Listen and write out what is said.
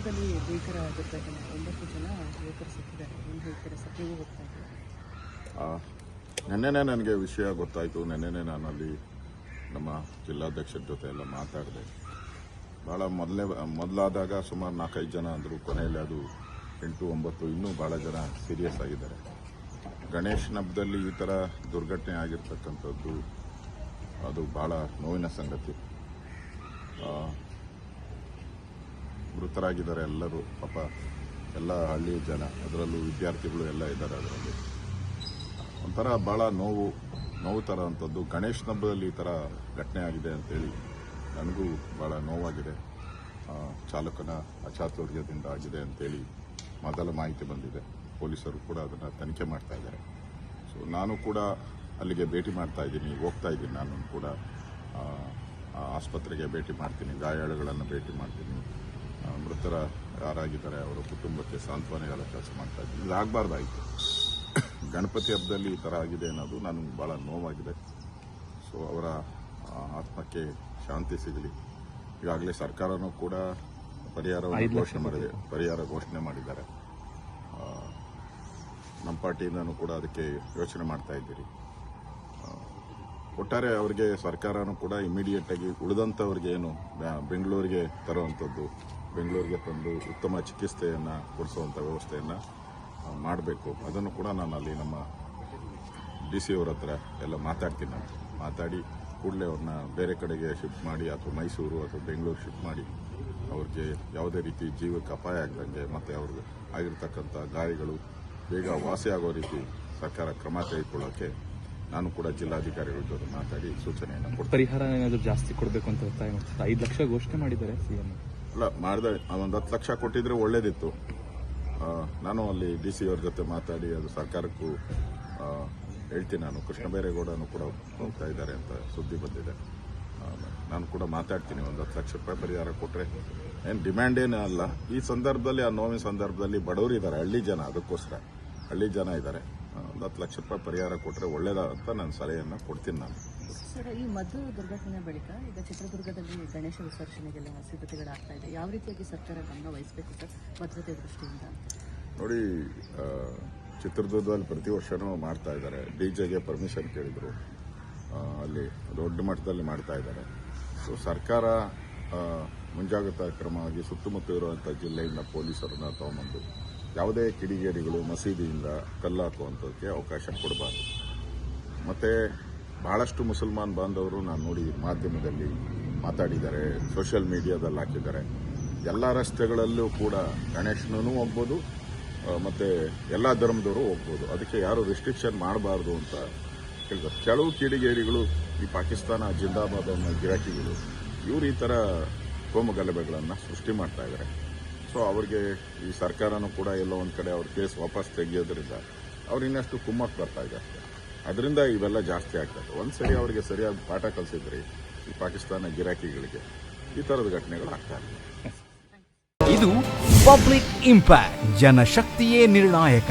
ಸಮೂಹದಲ್ಲಿ ಬೇಕರಾಗಿರ್ತಕ್ಕಂಥ ಒಂಬತ್ತು ಜನ ಯುವಕರು ಸಿಕ್ಕಿದ್ದಾರೆ ಒಂದು ಯುವಕರ ಸಭೆಗೂ ಹೋಗ್ತಾ ಇದ್ದಾರೆ. ನನಗೆ ವಿಷಯ ಗೊತ್ತಾಯಿತು. ನೆನ್ನೆನೇ ನಾನು ಅಲ್ಲಿ ನಮ್ಮ ಜಿಲ್ಲಾಧ್ಯಕ್ಷರ ಜೊತೆ ಎಲ್ಲ ಮಾತಾಡಿದೆ. ಭಾಳ ಮೊದಲೇ, ಮೊದಲಾದಾಗ ಸುಮಾರು ನಾಲ್ಕೈದು ಜನ ಅಂದರು. ಕೊನೆಯಲ್ಲಿ ಅದು ಎಂಟು, ಒಂಬತ್ತು, ಇನ್ನೂ ಭಾಳ ಜನ ಸೀರಿಯಸ್ ಆಗಿದ್ದಾರೆ. ಗಣೇಶನ ಹಬ್ಬದಲ್ಲಿ ಈ ಥರ ದುರ್ಘಟನೆ ಆಗಿರ್ತಕ್ಕಂಥದ್ದು ಅದು ಭಾಳ ನೋವಿನ ಸಂಗತಿ. ಮೃತರಾಗಿದ್ದಾರೆ ಎಲ್ಲರೂ, ಪಾಪ ಎಲ್ಲ ಹಳ್ಳಿ ಜನ, ಅದರಲ್ಲೂ ವಿದ್ಯಾರ್ಥಿಗಳು ಎಲ್ಲ ಇದ್ದಾರೆ ಅದರಲ್ಲಿ. ಒಂಥರ ಭಾಳ ನೋವು ನೋವು ಥರ ಅಂಥದ್ದು. ಗಣೇಶನ ಹಬ್ಬದಲ್ಲಿ ಈ ಥರ ಘಟನೆ ಆಗಿದೆ ಅಂತೇಳಿ ನನಗೂ ಭಾಳ ನೋವಾಗಿದೆ. ಚಾಲಕನ ಅಚಾತುರ್ಯದಿಂದ ಆಗಿದೆ ಅಂತೇಳಿ ಮೊದಲ ಮಾಹಿತಿ ಬಂದಿದೆ. ಪೊಲೀಸರು ಕೂಡ ಅದನ್ನು ತನಿಖೆ ಮಾಡ್ತಾ ಇದ್ದಾರೆ. ಸೊ ನಾನು ಕೂಡ ಅಲ್ಲಿಗೆ ಭೇಟಿ ಮಾಡ್ತಾ ಇದ್ದೀನಿ, ಹೋಗ್ತಾ ಇದ್ದೀನಿ. ನಾನು ಕೂಡ ಆಸ್ಪತ್ರೆಗೆ ಭೇಟಿ ಮಾಡ್ತೀನಿ, ಗಾಯಾಳುಗಳನ್ನು ಭೇಟಿ ಮಾಡ್ತೀನಿ. ಮೃತರ ಯಾರಾಗಿದ್ದಾರೆ ಅವರ ಕುಟುಂಬಕ್ಕೆ ಸಾಂತ್ವನ ಹೇಳೋ ಕೆಲಸ ಮಾಡ್ತಾ ಇದ್ದೀನಿ. ಇದಾಗಬಾರ್ದಾಯಿತು ಗಣಪತಿ ಹಬ್ಬದಲ್ಲಿ ಈ ಥರ ಆಗಿದೆ ಅನ್ನೋದು ನನಗೆ ಭಾಳ ನೋವಾಗಿದೆ. ಸೊ ಅವರ ಆತ್ಮಕ್ಕೆ ಶಾಂತಿ ಸಿಗಲಿ. ಈಗಾಗಲೇ ಸರ್ಕಾರನೂ ಕೂಡ ಪರಿಹಾರವನ್ನು ಘೋಷಣೆ ಮಾಡಿದೆ. ಪರಿಹಾರ ಘೋಷಣೆ ಮಾಡಿದ್ದಾರೆ. ನಮ್ಮ ಪಾರ್ಟಿಯಿಂದನೂ ಕೂಡ ಅದಕ್ಕೆ ಯೋಚನೆ ಮಾಡ್ತಾ ಇದ್ದೀರಿ. ಒಟ್ಟಾರೆ ಅವರಿಗೆ ಸರ್ಕಾರನೂ ಕೂಡ ಇಮಿಡಿಯೇಟಾಗಿ ಉಳಿದಂಥವ್ರಿಗೆ ಏನು ಬೆಂಗಳೂರಿಗೆ ತರುವಂಥದ್ದು ಬೆಂಗಳೂರಿಗೆ ತಂದು ಉತ್ತಮ ಚಿಕಿತ್ಸೆಯನ್ನು ಕೊಡಿಸುವಂಥ ವ್ಯವಸ್ಥೆಯನ್ನು ಮಾಡಬೇಕು. ಅದನ್ನು ಕೂಡ ನಾನು ಅಲ್ಲಿ ನಮ್ಮ ಡಿ ಸಿ ಅವ್ರ ಹತ್ರ ಎಲ್ಲ ಮಾತಾಡ್ತೀನಿ ನಾನು. ಮಾತಾಡಿ ಕೂಡಲೇ ಅವ್ರನ್ನ ಬೇರೆ ಕಡೆಗೆ ಶಿಫ್ಟ್ ಮಾಡಿ, ಅಥವಾ ಮೈಸೂರು ಅಥವಾ ಬೆಂಗಳೂರು ಶಿಫ್ಟ್ ಮಾಡಿ, ಅವ್ರಿಗೆ ಯಾವುದೇ ರೀತಿ ಜೀವಕ್ಕೆ ಅಪಾಯ ಆಗದಂಗೆ ಮತ್ತು ಅವ್ರಿಗೆ ಆಗಿರ್ತಕ್ಕಂಥ ಗಾಯಗಳು ಬೇಗ ವಾಸಿ ಆಗೋ ರೀತಿ ಸರ್ಕಾರ ಕ್ರಮ ತೆಗೆದುಕೊಳ್ಳೋಕ್ಕೆ ನಾನು ಕೂಡ ಜಿಲ್ಲಾಧಿಕಾರಿಗಳ ಜೊತೆ ಮಾತಾಡಿ ಸೂಚನೆಯನ್ನು ಪರಿಹಾರ ಏನಾದರೂ ಜಾಸ್ತಿ ಕೊಡಬೇಕು ಅಂತ ಒತ್ತಾಯ ಮಾಡ್ತಾರೆ ಐದು ಲಕ್ಷ ಘೋಷಣೆ ಮಾಡಿದ್ದಾರೆ ಸಿಎಂ ಅಲ್ಲ ಮಾಡಿದೆ. ಒಂದು ಹತ್ತು ಲಕ್ಷ ಕೊಟ್ಟಿದ್ರೆ ಒಳ್ಳೇದಿತ್ತು. ನಾನು ಅಲ್ಲಿ ಡಿ ಸಿ ಅವ್ರ ಜೊತೆ ಮಾತಾಡಿ ಅದು ಸರ್ಕಾರಕ್ಕೂ ಹೇಳ್ತೀನಿ ನಾನು. ಕೃಷ್ಣ ಕೂಡ ಹೋಗ್ತಾ ಇದ್ದಾರೆ ಅಂತ ಸುದ್ದಿ ಬಂದಿದೆ. ನಾನು ಕೂಡ ಮಾತಾಡ್ತೀನಿ ಒಂದು ಹತ್ತು ಲಕ್ಷ ರೂಪಾಯಿ ಪರಿಹಾರ ಕೊಟ್ಟರೆ ಏನು, ಡಿಮ್ಯಾಂಡ್ ಏನೂ ಅಲ್ಲ. ಈ ಸಂದರ್ಭದಲ್ಲಿ, ಆ ನೋವಿನ ಸಂದರ್ಭದಲ್ಲಿ ಬಡವರು ಇದ್ದಾರೆ, ಹಳ್ಳಿ ಜನ, ಅದಕ್ಕೋಸ್ಕರ. ಹಳ್ಳಿ ಜನ ಇದ್ದಾರೆ. ಒಂದು ಹತ್ತು ಲಕ್ಷ ರೂಪಾಯಿ ಪರಿಹಾರ ಕೊಟ್ಟರೆ ಒಳ್ಳೇದ ಅಂತ ನಾನು ಸಲಹೆಯನ್ನು ಕೊಡ್ತೀನಿ ನಾನು. ಸರ್, ಈ ಮದ್ದು ದುರ್ಘಟನೆ ಬಳಿಕ ಈಗ ಚಿತ್ರದುರ್ಗದಲ್ಲಿ ಗಣೇಶ ವಿಸರ್ಜನೆಗೆಲ್ಲ ಸಿದ್ಧತೆಗಳಾಗ್ತಾ ಇದೆ. ಯಾವ ರೀತಿಯಾಗಿ ಸರ್ಕಾರ ಗಮನ ವಹಿಸಬೇಕು ಸರ್ ಭದ್ರತೆ ದೃಷ್ಟಿಯಿಂದ? ನೋಡಿ ಚಿತ್ರದುರ್ಗದಲ್ಲಿ ಪ್ರತಿ ವರ್ಷನೂ ಮಾಡ್ತಾ ಇದ್ದಾರೆ. ಡಿ ಜೆಗೆ ಪರ್ಮಿಷನ್ ಕೇಳಿದರು. ಅಲ್ಲಿ ದೊಡ್ಡ ಮಟ್ಟದಲ್ಲಿ ಮಾಡ್ತಾ ಇದ್ದಾರೆ. ಸೊ ಸರ್ಕಾರ ಮುಂಜಾಗ್ರತಾ ಕ್ರಮವಾಗಿ ಸುತ್ತಮುತ್ತ ಇರುವಂಥ ಜಿಲ್ಲೆಯಿಂದ ಪೊಲೀಸರನ್ನ ತಗೊಂಬಂದು ಯಾವುದೇ ಕಿಡಿಗೇಡಿಗಳು ಮಸೀದಿಯಿಂದ ಕಲ್ಲು ಹಾಕುವಂಥದ್ದಕ್ಕೆ ಅವಕಾಶ ಕೊಡಬಾರ್ದು. ಮತ್ತು ಬಹಳಷ್ಟು ಮುಸಲ್ಮಾನ್ ಬಾಂಧವರು ನಾನು ನೋಡಿ ಮಾಧ್ಯಮದಲ್ಲಿ ಮಾತಾಡಿದ್ದಾರೆ, ಸೋಷಿಯಲ್ ಮೀಡಿಯಾದಲ್ಲಿ ಹಾಕಿದ್ದಾರೆ. ಎಲ್ಲ ರಸ್ತೆಗಳಲ್ಲೂ ಕೂಡ ಗಣೇಶನೂ ಹೋಗ್ಬೋದು ಮತ್ತು ಎಲ್ಲ ಧರ್ಮದವರು ಹೋಗ್ಬೋದು. ಅದಕ್ಕೆ ಯಾರು ರೆಸ್ಟ್ರಿಕ್ಷನ್ ಮಾಡಬಾರ್ದು ಅಂತ ಹೇಳಿದ್ದಾರೆ ಕೆಲವು ಕಿಡಿಗೇಡಿಗಳು ಈ ಪಾಕಿಸ್ತಾನ ಜಿಂದಾಬಾದ್ ಅನ್ನೋ ಗಿರಾಕಿಗಳು, ಇವರು ಈ ಥರ ಕೋಮಗಲಭೆಗಳನ್ನು ಸೃಷ್ಟಿ ಮಾಡ್ತಾ ಇದ್ದಾರೆ ಸೊ ಅವ್ರಿಗೆ ಈ ಸರ್ಕಾರನೂ ಕೂಡ ಎಲ್ಲೋ ಒಂದು ಕಡೆ ಅವ್ರ ಕೇಸ್ ವಾಪಸ್ ತೆಗೆಯೋದ್ರಿಂದ ಅವ್ರು ಇನ್ನಷ್ಟು ಕುಮ್ಮಕ್ಕೆ ಬರ್ತಾ ಇದ್ದಾರೆ ಅದರಿಂದ ಇವೆಲ್ಲ ಜಾಸ್ತಿ ಆಗ್ತದೆ ಒಂದ್ಸರಿ ಅವರಿಗೆ ಸರಿಯಾದ ಪಾಠ ಕಲಿಸಿದ್ರಿ, ಈ ಪಾಕಿಸ್ತಾನ ಗಿರಾಕಿಗಳಿಗೆ ಈ ಥರದ ಘಟನೆಗಳು ಆಗ್ತಾ ಇದೆ. ಇದು ಪಬ್ಲಿಕ್ ಇಂಪ್ಯಾಕ್ಟ್, ಜನಶಕ್ತಿಯೇ ನಿರ್ಣಾಯಕ.